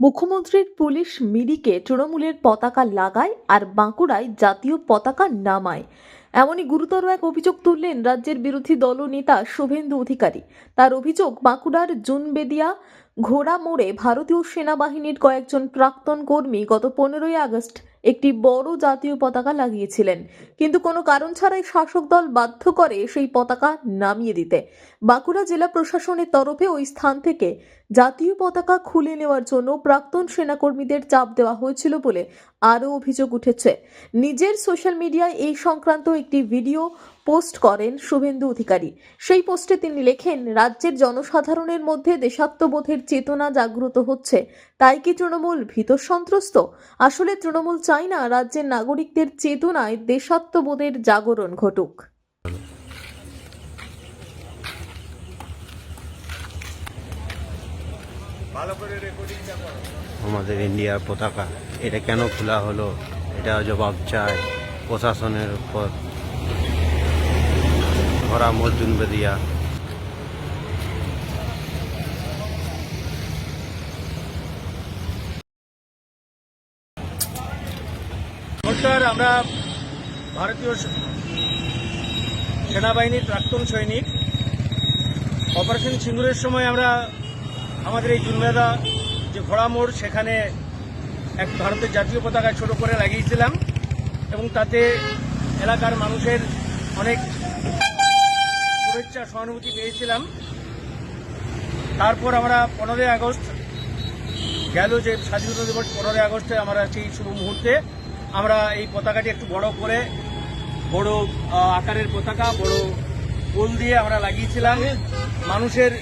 মুখ্যমন্ত্রীর পুলিশ মিরিকে তৃণমূলের পতাকা লাগায় আর বাঁকুড়ায় জাতীয় পতাকা নামায়। এমনই গুরুতর এক অভিযোগ তুললেন রাজ্যের বিরোধী দলনেতা শুভেন্দু অধিকারী। তার অভিযোগ, বাঁকুড়ার জুনবেদিয়া ঘোড়া মোড়ে ভারতীয় সেনাবাহিনীর কয়েকজন প্রাক্তন কর্মী গত পনেরোই আগস্ট একটি বড় জাতীয় পতাকা লাগিয়েছিলেন। কিন্তু কোনো কারণ ছাড়াই শাসক দল বাধ্য করে সেই পতাকা নামিয়ে দিতে। বাঁকুড়া জেলা প্রশাসনের তরফে ওই স্থান থেকে জাতীয় পতাকা খুলে নেওয়ার জন্য প্রাক্তন সেনাকর্মীদের চাপ দেওয়া হয়েছিল বলে আরও অভিযোগ উঠেছে। নিজের সোশ্যাল মিডিয়ায় এই সংক্রান্ত একটি ভিডিও পোস্ট করেন শুভেন্দু অধিকারী। সেই পোস্টে তিনি লেখেন, রাজ্যের জনসাধারণের মধ্যে দেশাত্মবোধের চেতনা জাগ্রত হচ্ছে। তাই কি তৃণমূল ভীত সন্ত্রস্ত? আসলে তৃণমূল চায় না রাজ্যের নাগরিকদের চেতনায় দেশাত্মবোধের জাগরণ ঘটুক। আমাদের ইন্ডিয়ার পতাকা এটা কেন খোলা হলো? এটা জবাব চায় প্রশাসনের উপর। ভরা মজুন বেদিয়া। নমস্কার আমরা ভারতীয় সেনাবাহিনীর প্রাক্তন সৈনিক। অপারেশন সিঙ্গুরের সময় আমরা আমাদের এই জুনমেদা যে ঘোড়া মোড়, সেখানে এক ভারতের জাতীয় পতাকা ছোট করে লাগিয়েছিলাম এবং তাতে এলাকার মানুষের অনেক শুভেচ্ছা, সহানুভূতি পেয়েছিলাম। তারপর আমরা পনেরোই আগস্ট গেল যে স্বাধীনতা দিবস, পনেরোই আগস্টে আমরা সেই শুভ মুহূর্তে আমরা এই পতাকাটি একটু বড় করে বড় আকারের পতাকা, বড় পোল দিয়ে আমরা লাগিয়েছিলাম। মানুষের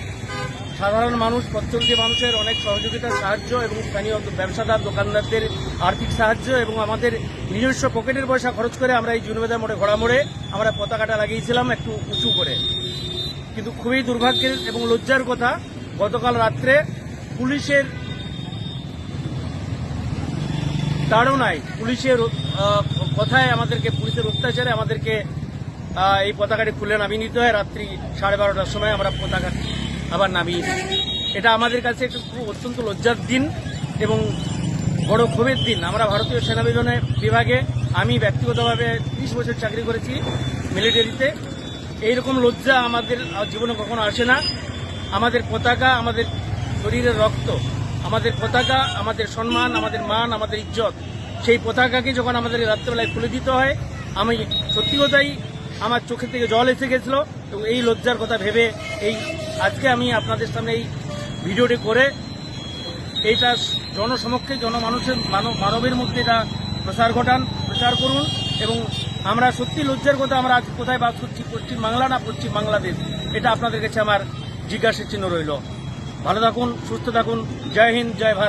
সাধারণ মানুষ পথচলতি মানুষের অনেক সহযোগিতার সাহায্য এবং স্থানীয় ব্যবসাদার, দোকানদারদের আর্থিক সাহায্য এবং আমাদের নিজস্ব পকেটের পয়সা খরচ করে আমরা এই জুনবেদা মোড়ে, ঘোড়া মোড়ে আমরা পতাকাটা লাগিয়েছিলাম একটু উঁচু করে। কিন্তু খুবই দুর্ভাগ্যের এবং লজ্জার কথা, গতকাল রাত্রে পুলিশের তাড়নায় পুলিশের কথায় আমাদেরকে, পুলিশের অত্যাচারে আমাদেরকে এই পতাকাটি খুলে নামিয়ে নিতে হয়। রাত্রি সাড়ে বারোটার সময় আমরা পতাকা আবার নামিয়ে দিই। এটা আমাদের কাছে একটু খুব অত্যন্ত লজ্জার দিন এবং বড় ক্ষোভের দিন। আমরা ভারতীয় সেনাবিজনে বিভাগে আমি ব্যক্তিগতভাবে ত্রিশ বছর চাকরি করেছি মিলিটারিতে। এইরকম লজ্জা আমাদের জীবনে কখনো আসে না। আমাদের পতাকা, আমাদের শরীরের রক্ত, আমাদের পতাকা, আমাদের সম্মান, আমাদের মান, আমাদের ইজ্জত, সেই পতাকাকে যখন আমাদের রাত্রেবেলায় খুলে দিতে হয়, আমি সত্যি কথাই আমার চোখের থেকে জল এসে গেছিল এবং এই লজ্জার কথা ভেবে এই আজকে আমি আপনাদের সামনে এই ভিডিওটি করে এইটা জনসমক্ষে জনমানুষের মানব মানবের মধ্যে এটা প্রসার ঘটান প্রচার করুন এবং আমরা সত্যি লজ্জার কথা আমরা আজ কোথায় বাস করছি, পশ্চিম বাংলা না পশ্চিম বাংলাদেশ? এটা আপনাদের কাছে আমার জিজ্ঞাসা চিহ্ন রইল। ভালো থাকুন, সুস্থ থাকুন, জয় হিন্দ, জয় ভারত।